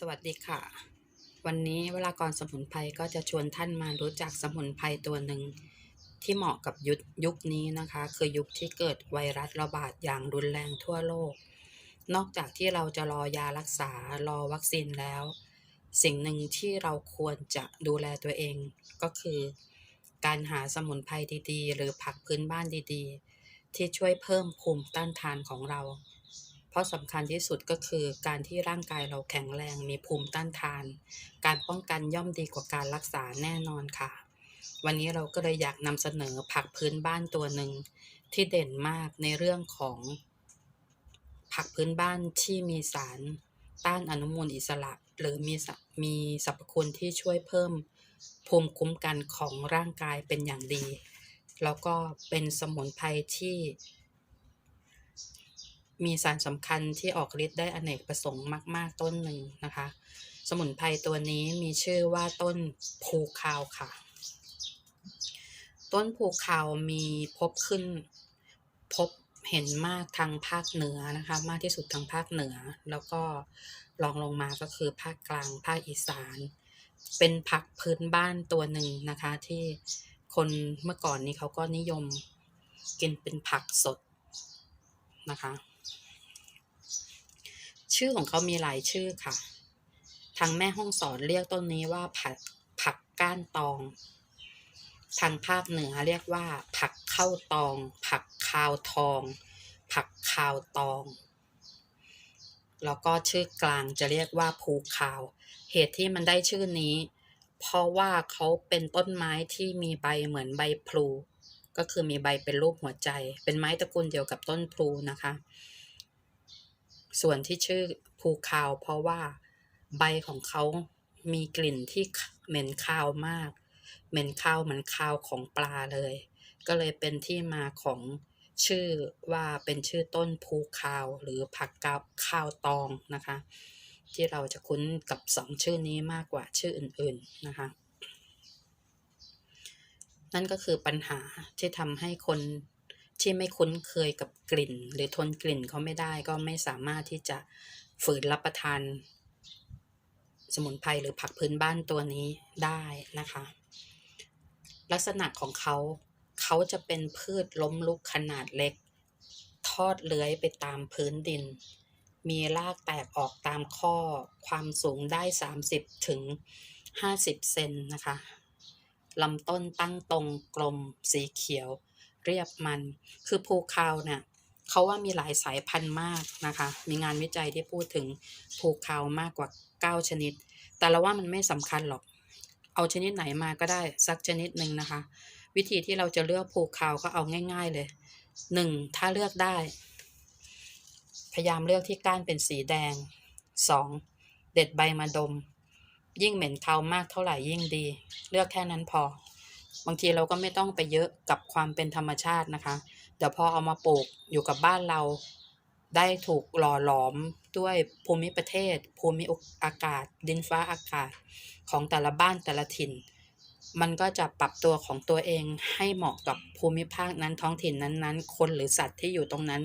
สวัสดีค่ะ วันนี้เวลากรสมุนไพรก็จะชวนท่านมารู้จักสมุนไพรตัวหนึ่งที่เหมาะกับยุคยุคนี้นะคะ คือยุคที่เกิดไวรัสระบาดอย่างรุนแรงทั่วโลก นอกจากที่เราจะรอยารักษารอวัคซีนแล้ว สิ่งหนึ่งที่เราควรจะดูแลตัวเอง ก็คือ การหาสมุนไพรดีๆ หรือผักพื้นบ้านดีๆ ที่ช่วยเพิ่มภูมิต้านทานของเรา เพราะสำคัญที่สุดก็คือการที่ร่างกายเราแข็งแรงมีภูมิต้านทาน การป้องกันย่อมดีกว่าการรักษาแน่นอนค่ะ วันนี้เราก็เลยอยากนำเสนอผักพื้นบ้านตัวหนึ่งที่เด่นมากในเรื่องของ ผักพื้นบ้านที่มีสารต้านอนุมูลอิสระ หรือมีมีสรรพคุณที่ช่วยเพิ่มภูมิคุ้มกันของร่างกายเป็นอย่างดี แล้วก็เป็นสมุนไพรที่ มีสารสำคัญที่ออกฤทธิ์ได้อเนกประสงค์มาก ๆ ต้นหนึ่งนะคะ สมุนไพรตัวนี้มีชื่อว่าต้นภูคาวค่ะ ต้นภูคาวมีพบขึ้นพบเห็นมากทางภาคเหนือนะคะ มากที่สุดทางภาคเหนือ แล้วก็รองลงมาก็คือภาคกลางภาคอีสาน เป็นผักพื้นบ้านตัวหนึ่งนะคะ ที่คนเมื่อก่อนนี้เขาก็นิยมกินเป็นผักสดนะคะ ชื่อของเขามีหลายชื่อค่ะ ทางแม่ห้องสอนเรียกต้นนี้ว่าผักผักก้านตอง ทางภาคเหนือเรียกว่า ผักเข้าตอง ผักคาวทอง ผักคาวตอง แล้วก็ชื่อกลางจะเรียกว่าภูคาว เหตุที่มันได้ชื่อนี้ เพราะว่าเขาเป็นต้นไม้ที่มีใบเหมือนใบพลู ก็คือมีใบเป็นรูปหัวใจ เป็นไม้ตระกูลเดียวกับต้นพลูนะคะ ส่วนที่ชื่อภูคาว เพราะว่าใบของเขามีกลิ่นที่เหม็นคาวมาก เหม็นคาวเหมือนคาวของปลาเลย ก็เลยเป็นที่มาของชื่อว่าเป็นชื่อต้นภูคาวหรือผักกาคาวตองนะคะ ที่เราจะคุ้นกับสองชื่อนี้มากกว่าชื่ออื่นๆนะคะ นั่นก็คือปัญหาที่ทำให้คน ที่ไม่คุ้นเคยกับกลิ่น หรือทนกลิ่นเขาไม่ได้ก็ไม่สามารถที่จะฝืนรับประทาน สมุนไพรหรือผักพื้นบ้านตัวนี้ได้นะคะ ลักษณะของเขาเขาจะเป็นพืชล้มลุกขนาดเล็ก ทอดเลื้อยไปตามพื้นดิน มีรากแตกออกตามข้อความสูงได้ 30 ถึง 50 เซนนะคะลำต้นตั้งตรงกลมสีเขียว เรียบมัน คือภูคาวเนี่ยเขาว่ามีหลายสายพันธุ์มากนะคะ มีงานวิจัยที่พูดถึงภูคาวมากกว่า 9 ชนิด แต่เราว่ามันไม่สำคัญหรอก เอาชนิดไหนมาก็ได้สักชนิดหนึ่งนะคะ วิธีที่เราจะเลือกภูคาวก็เอาง่าย ๆเลยหนึ่งถ้าเลือกได้ พยายามเลือกที่ก้านเป็นสีแดงสองเด็ดใบมาดม ยิ่งเหม็นคาวมากเท่าไหร่ยิ่งดี เลือกแค่นั้นพอ บางทีเราก็ไม่ต้องไปเยอะกับความเป็นธรรมชาตินะคะ เดี๋ยวพอเอามาปลูกอยู่กับบ้านเรา ได้ถูกหล่อหลอมด้วยภูมิประเทศ ภูมิอากาศ ดินฟ้าอากาศของแต่ละบ้านแต่ละถิ่น มันก็จะปรับตัวของตัวเองให้เหมาะกับภูมิภาคนั้นท้องถิ่นนั้นๆ คนหรือสัตว์ที่อยู่ตรงนั้น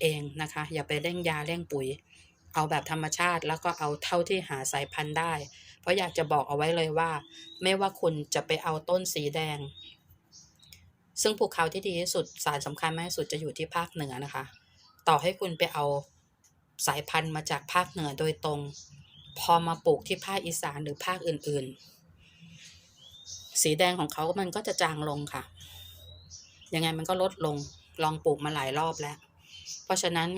เองนะคะ อย่าไปเร่งยาเร่งปุ๋ย เอาแบบธรรมชาติแล้วก็เอาเท่าที่หาสายพันธุ์ได้ เพราะอยากจะบอกเอาไว้เลยว่า ไม่ว่าคุณจะไปเอาต้นสีแดง ซึ่งภูเขาที่ดีที่สุดสารสำคัญมากที่สุดจะอยู่ที่ภาคเหนือนะคะ ต่อให้คุณไปเอาสายพันธุ์มาจากภาคเหนือโดยตรง พอมาปลูกที่ภาคอีสานหรือภาคอื่น ๆ สีแดงของเขามันก็จะจางลงค่ะ ยังไงมันก็ลดลงลองปลูกมาหลายรอบแล้ว เพราะฉะนั้น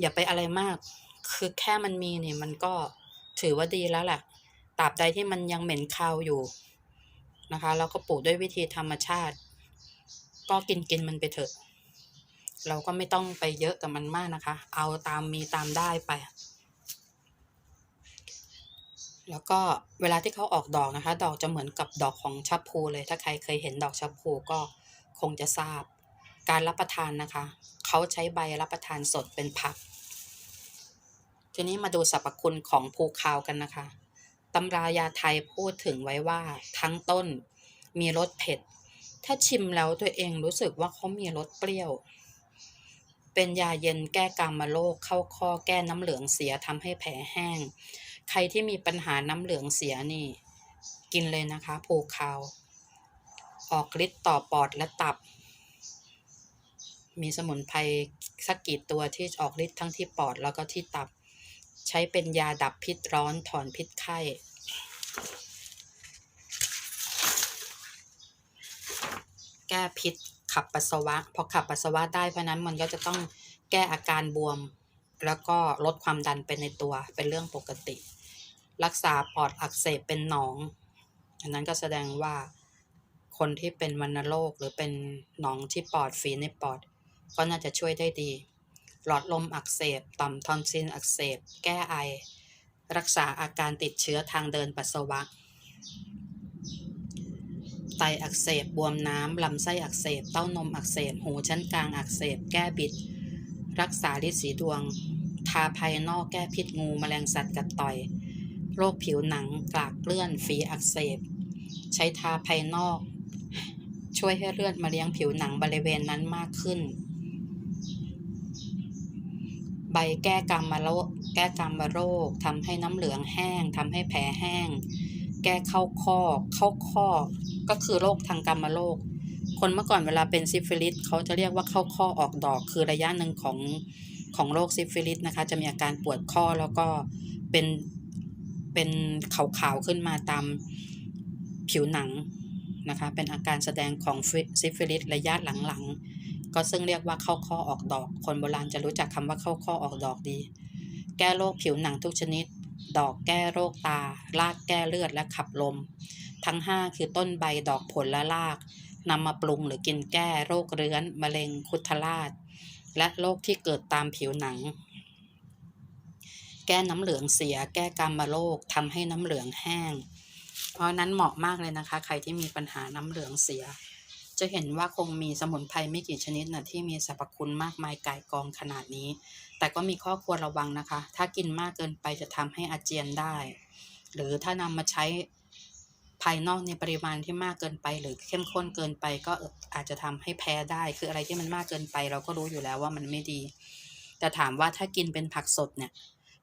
อย่าไปอะไรมาก คือแค่มันมีเนี่ยมันก็ ถือว่าดีแล้วแหละตราบใดที่มันยังเหม็นคาวอยู่นะคะแล้วก็ปลูกด้วยวิธีธรรมชาติ ก็กินกินมันไปเถอะ เราก็ไม่ต้องไปเยอะกับมันมากนะคะ เอาตามมีตามได้ไป แล้วก็เวลาที่เขาออกดอกนะคะ ดอกจะเหมือนกับดอกของชับพูเลย ถ้าใครเคยเห็นดอกชับพูก็คงจะทราบ การรับประทานนะคะ เขาใช้ใบรับประทานสดเป็นผัก ทีนี้มาดูสรรพคุณของภูคาวกันนะคะตำรายาไทยพูดถึงไว้ว่าทั้งต้นมีรสเผ็ด ถ้าชิมแล้วตัวเองรู้สึกว่าเขามีรสเปรี้ยว เป็นยาเย็นแก้กามโรคเข้าข้อแก้น้ำเหลืองเสียทำให้แผลแห้ง ใครที่มีปัญหาน้ำเหลืองเสียนี่ กินเลยนะคะภูคาว ออกฤทธิ์ต่อปอดและตับ มีสมุนไพรสักกี่ตัวที่ออกฤทธิ์ทั้งที่ปอดแล้วก็ที่ตับ ใช้เป็นยาดับพิษร้อนถอนพิษไข้แก้พิษขับปัสสาวะพอขับปัสสาวะได้เพราะนั้นมันก็จะต้องแก้อาการบวม แล้วก็ลดความดันไปในตัวเป็นเรื่องปกติ รักษาปอดอักเสบเป็นหนอง อันนั้นก็แสดงว่าคนที่เป็นวัณโรคหรือเป็นหนองที่ปอดฝีในปอด ก็น่าจะช่วยได้ดี หลอดลมอักเสบ ต่อมทอนซิลอักเสบ แก้ไอ รักษาอาการติดเชื้อทางเดินปัสสาวะ ไตอักเสบบวมน้ำลำไส้อักเสบ เต้านมอักเสบ หูชั้นกลางอักเสบ แก้บิด รักษาลิดสีดวง ทาภายนอกแก้พิษงูแมลงสัตว์กัดต่อย โรคผิวหนังกลากเลื่อนฝีอักเสบ ใช้ทาภายนอก ช่วยให้เลือดมาเลี้ยงผิวหนังบริเวณนั้นมากขึ้น ใบแก้กรรมมาโรคแก้กรรมมาโรคทำให้น้ำเหลืองแห้งทำให้แผลแห้ง แก้เข้าข้อเข้าข้อก็คือโรคทางกรรมโรคคนเมื่อก่อนเวลาเป็นซิฟิลิสเขาจะเรียกว่าเข้าข้อออกดอกคือระยะหนึ่งของของโรคซิฟิลิสนะคะ จะมีอาการปวดข้อแล้วก็เป็นเป็นขาวๆขึ้นมาตามผิวหนังนะคะ เป็นอาการแสดงของซิฟิลิสระยะหลังๆ ก็ซึ่งเรียกว่าเข้าข้อออกดอก คนโบราณจะรู้จักคำว่าเข้าข้อออกดอกดี แก้โรคผิวหนังทุกชนิด ดอกแก้โรคตา รากแก้เลือดและขับลม ทั้ง 5 คือต้นใบดอกผลและรากนำมาปรุงหรือกินแก้โรคเรื้อนมะเร็งคุถราช และโรคที่เกิดตามผิวหนัง แก้น้ำเหลืองเสีย แก้กามโรคทำให้น้ำเหลืองแห้ง เพราะนั้นเหมาะมากเลยนะคะ ใครที่มีปัญหาน้ำเหลืองเสีย จะเห็นว่าคงมีสมุนไพรไม่กี่ชนิดนะที่มีสรรพคุณมากมายก่ายกองขนาดนี้ แต่ก็มีข้อควรระวังนะคะ ถ้ากินมากเกินไปจะทำให้อาเจียนได้ หรือถ้านำมาใช้ภายนอกในปริมาณที่มากเกินไป หรือเข้มข้นเกินไปก็อาจจะทำให้แพ้ได้ คืออะไรที่มันมากเกินไป เราก็รู้อยู่แล้วว่ามันไม่ดี แต่ถามว่าถ้ากินเป็นผักสดเนี่ย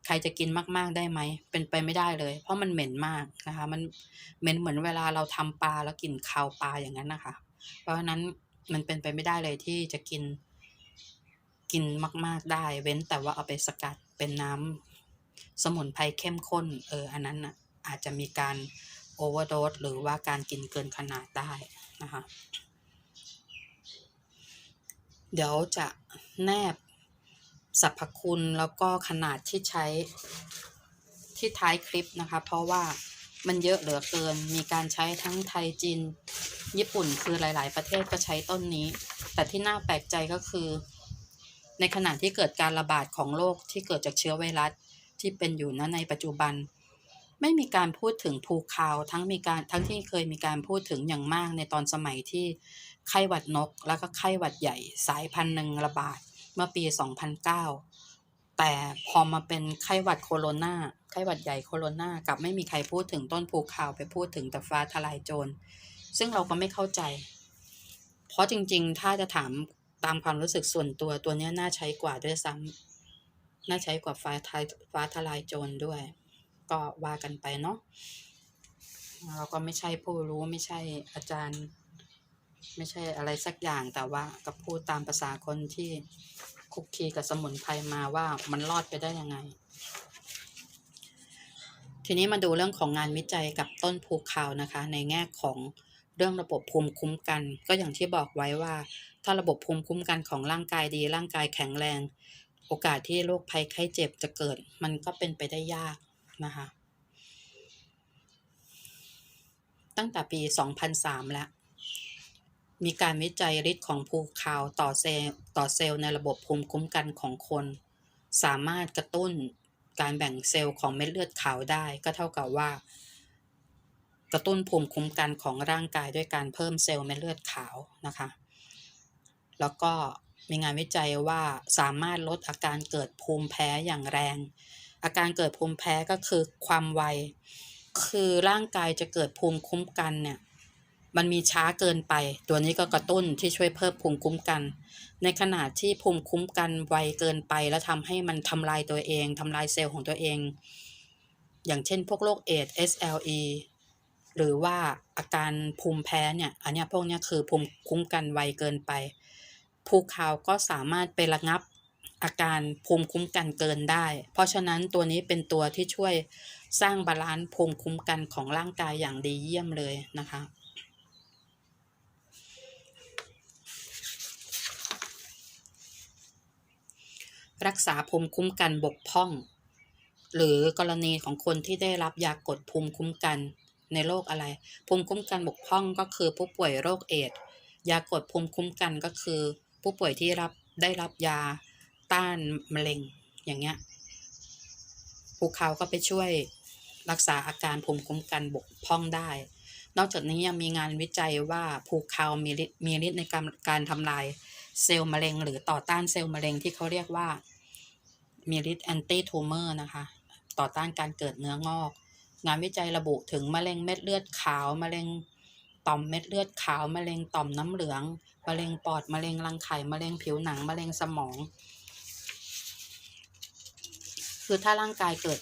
ใครจะกินมาก ๆ ได้ไหม เป็นไปไม่ได้เลย เพราะมันเหม็นมากนะคะ มันเหม็นเหมือนเวลาเราทำปลาแล้วกลิ่นคาวปลาอย่างนั้นนะคะ เพราะฉะนั้นมันเป็นไปไม่ได้เลยที่จะกินกินมาก ๆได้ เว้นแต่ว่าเอาไปสกัดเป็นน้ำสมุนไพรเข้มข้น เออ อันนั้นนะอาจจะมีการโอเวอร์โดสหรือว่าการกินเกินขนาดได้นะคะ เดี๋ยวจะแนบสรรพคุณแล้วก็ขนาดที่ใช้ที่ท้ายคลิปนะคะ เพราะว่ามันเยอะเหลือเกิน มีการใช้ทั้งไทยจีน ญี่ปุ่นคือหลาย ๆ ประเทศก็ใช้ต้นนี้ แต่ที่น่าแปลกใจก็คือ ในขณะที่เกิดการระบาดของโรคที่เกิดจากเชื้อไวรัสที่เป็นอยู่ณในปัจจุบัน ไม่มีการพูดถึงภูคาวทั้งมีการทั้งที่เคยมีการพูดถึงอย่างมากในตอนสมัยที่ไข้หวัดนก แล้วก็ไข้หวัดใหญ่สายพันธุ์หนึ่งระบาดเมื่อปี 2009 แต่พอมาเป็นไข้หวัดโคโรนาไข้หวัดใหญ่โคโรนากลับไม่มีใครพูดถึงต้นภูคาวไปพูดถึงแต่ฟ้าทลายโจร ซึ่งเราก็ไม่เข้าใจ เพราะจริง ๆ ถ้าจะถามตามความรู้สึกส่วนตัวตัวนี้น่าใช้กว่าด้วยซ้ำน่าใช้กว่าฟ้าทลายฟ้าทลายโจรด้วย ก็ว่ากันไปเนาะเราก็ไม่ใช่ผู้รู้ไม่ใช่อาจารย์ ไม่ใช่อะไรสักอย่างแต่ว่าก็พูดตามภาษาคนที่คุกคีกับสมุนไพรมาว่ามันรอดไปได้ยังไง ทีนี้มาดูเรื่องของงานวิจัยกับต้นภูคานะคะ ในแง่ของ เรื่องระบบภูมิคุ้มกัน ก็อย่างที่บอกไว้ว่า ถ้าระบบภูมิคุ้มกันของร่างกายดีร่างกายแข็งแรง โอกาสที่โรคภัยไข้เจ็บจะเกิด มันก็เป็นไปได้ยากนะคะตั้งแต่ปี 2003 แล้ว มีการวิจัยฤทธิ์ของภูคาวต่อเซลล์ต่อเซลล์ในระบบภูมิคุ้มกันของคน สามารถกระตุ้นการแบ่งเซลล์ของเม็ดเลือดขาวได้ก็เท่ากับว่า กระตุ้นภูมิคุ้มกันของร่างกายด้วยการเพิ่มเซลล์เม็ดเลือดขาวนะคะ แล้วก็มีงานวิจัยว่าสามารถลดอาการเกิดภูมิแพ้อย่างแรง อาการเกิดภูมิแพ้ก็คือความไว คือร่างกายจะเกิดภูมิคุ้มกันเนี่ยมันมีช้าเกินไป ตัวนี้ก็กระตุ้นที่ช่วยเพิ่มภูมิคุ้มกัน ในขณะที่ภูมิคุ้มกันไวเกินไป แล้วทำให้มันทำลายตัวเองทำลายเซลล์ของตัวเอง อย่างเช่นพวกโรคเอดส์ SLE หรือว่าอาการภูมิแพ้เนี่ย อันเนี้ยพวกเนี้ยคือภูมิคุ้มกันไวเกินไป ภูเขาก็สามารถไประงับอาการภูมิคุ้มกันเกินได้ เพราะฉะนั้นตัวนี้เป็นตัวที่ช่วยสร้างบาลานซ์ภูมิคุ้มกันของร่างกายอย่างดีเยี่ยมเลยนะคะ รักษาภูมิคุ้มกันบกพร่อง หรือกรณีของคนที่ได้รับยากดภูมิคุ้มกัน ในโรคอะไร ภูมิคุ้มกันบกพร่องก็คือผู้ป่วยโรคเอดส์ยากดภูมิคุ้มกันก็คือ ผู้ป่วยที่รับได้รับยาต้านมะเร็งอย่างเงี้ยภูเขาก็ไปช่วยรักษาอาการภูมิคุ้มกันบกพร่องได้ นอกจากนี้ยังมีงานวิจัยว่าภูเขามีฤทธิ์มีฤทธิ์ในการการทำลายเซลล์มะเร็ง หรือต่อต้านเซลล์มะเร็งที่เขาเรียกว่ามีฤทธิ์แอนตี้ทูเมอร์นะคะ ต่อต้านการเกิดเนื้องอก งานวิจัยระบุถึงมะเร็งเม็ดเลือดขาวมะเร็งต่อมเม็ดเลือดขาวมะเร็งต่อมน้ำเหลืองมะเร็งปอดมะเร็งรังไข่มะเร็งผิวหนังมะเร็งสมอง คือถ้าร่างกายเกิด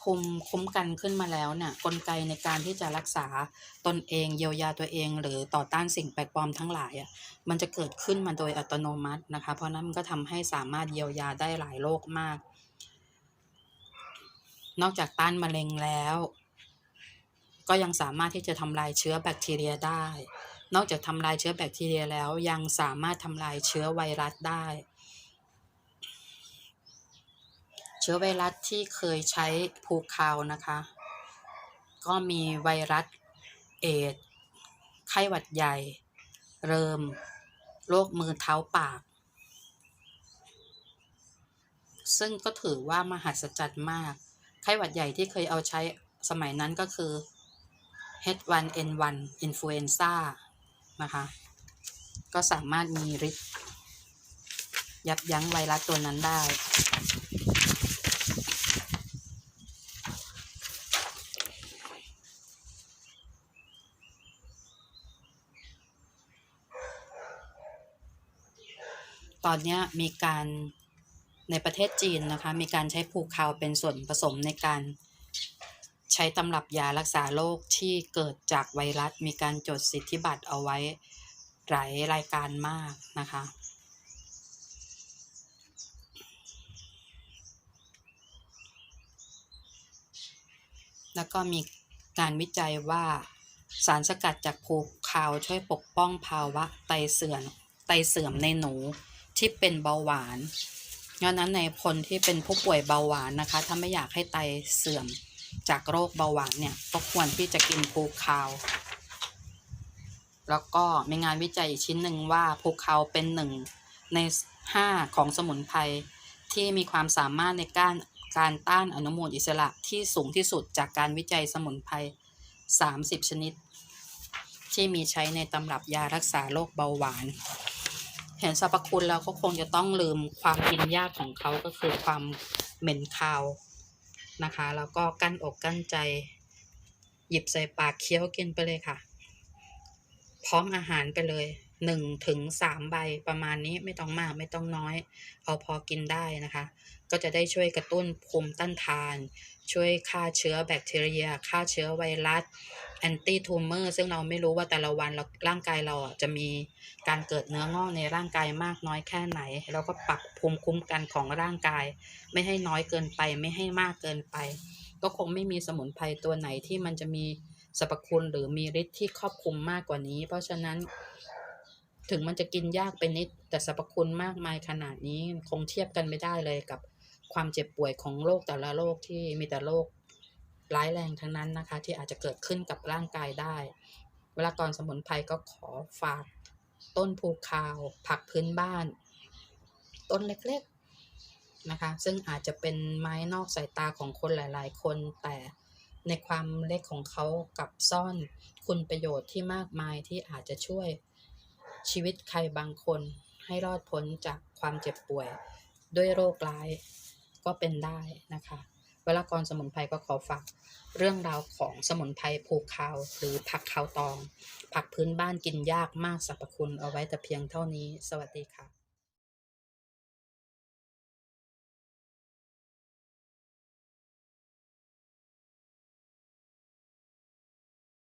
ภูมิคุ้มกันขึ้นมาแล้วเนี่ยกลไกในการที่จะรักษาตนเองเยียวยาตัวเอง หรือต่อต้านสิ่งแปลกปลอมทั้งหลายอะมันจะเกิดขึ้นมาโดยอัตโนมัตินะคะ เพราะนั้นมันก็ทำให้สามารถเยียวยาได้หลายโรคมาก นอกจากต้านมะเร็งแล้ว ก็ยังสามารถที่จะทำลายเชื้อแบคทีเรียได้ นอกจากทำลายเชื้อแบคทีเรียแล้วยังสามารถทำลายเชื้อไวรัสได้ เชื้อไวรัสที่เคยใช้ภูคาวนะคะ ก็มีไวรัสเอดไข้หวัดใหญ่ เริมโรคมือเท้าปาก ซึ่งก็ถือว่ามหัศจรรย์มาก ข้หวัดใหญ่ที่เคยเอาใช้สมัยนั้นก็คือ H1N1 อินฟลูเอนซ่านะคะ ก็สามารถมีฤทธิ์ยับยั้งไวรัสตัวนั้นได้ ตอนนี้มีการ ในประเทศจีนนะคะ มีการใช้ภูเขาเป็นส่วนผสมในการใช้ตำรับยารักษาโรคที่เกิดจากไวรัส มีการจดสิทธิบัตรเอาไว้หลายรายการมากนะคะ แล้วก็มีการวิจัยว่าสารสกัดจากภูคาวช่วยปกป้องภาวะไตเสื่อมไตเสื่อมในหนูที่เป็นเบาหวาน เพราะนั้นในคนที่เป็นผู้ป่วยเบาหวานนะคะ ถ้าไม่อยากให้ไตเสื่อมจากโรคเบาหวานเนี่ยก็ควรที่จะกินภูคาว แล้วก็มีงานวิจัยอีกชิ้นหนึ่งว่าภูคาวเป็นหนึ่งในห้าของสมุนไพรที่มีความสามารถในการการต้านอนุมูลอิสระที่สูงที่สุดจากการวิจัยสมุนไพร 30 ชนิด ที่มีใช้ในตำรับยารักษาโรคเบาหวาน เห็นสรรพคุณแล้วก็คงจะต้องลืมความกินยากของเขาก็คือความเหม็นคาวนะคะ แล้วก็กั้นอกกั้นใจ หยิบใส่ปากเคี้ยวกินไปเลยค่ะ พร้อมอาหารไปเลย หนึ่งถึงสามใบประมาณนี้ไม่ต้องมากไม่ต้องน้อย เอาพอกินได้นะคะ ก็จะได้ช่วยกระตุ้นภูมิต้านทาน ช่วยฆ่าเชื้อแบคทีเรียฆ่าเชื้อไวรัสแอนตี้ทูเมอร์ซึ่งเราไม่รู้ว่าแต่ละวันเราร่างกายเราจะมีการเกิดเนื้องอกในร่างกายมากน้อยแค่ไหน เราก็ปรับภูมิคุ้มกันของร่างกาย ไม่ให้น้อยเกินไปไม่ให้มากเกินไป ก็คงไม่มีสมุนไพรตัวไหนที่มันจะมีสรรพคุณหรือมีฤทธิ์ที่ครอบคลุมมากกว่านี้ เพราะฉะนั้น ถึงมันจะกินยากไปนิด แต่สรรพคุณมากมายขนาดนี้คงเทียบกันไม่ได้เลยกับความเจ็บป่วยของโรคแต่ละโรคที่มีแต่โรคร้ายแรงทั้งนั้นนะคะ ที่อาจจะเกิดขึ้นกับร่างกายได้ เวลากรสมุนไพรก็ขอฝาก ต้นภูคาว ผักพื้นบ้าน ต้นเล็กๆนะคะ ซึ่งอาจจะเป็นไม้นอกสายตาของคนหลาย ๆ คนแต่ในความเล็กของเขากับซ่อนคุณประโยชน์ที่มากมายที่อาจจะช่วย ชีวิตใครบางคนให้รอดพ้นจากความเจ็บป่วย ด้วยโรคร้ายก็เป็นได้นะคะเววลากรสมุนไพรก็ขอฝากเรื่องราวของสมุนไพรผูกขาว หรือผักขาวตอง ผักพื้นบ้านกินยากมากสรรพคุณเอาไว้แต่เพียงเท่านี้ สวัสดีค่ะ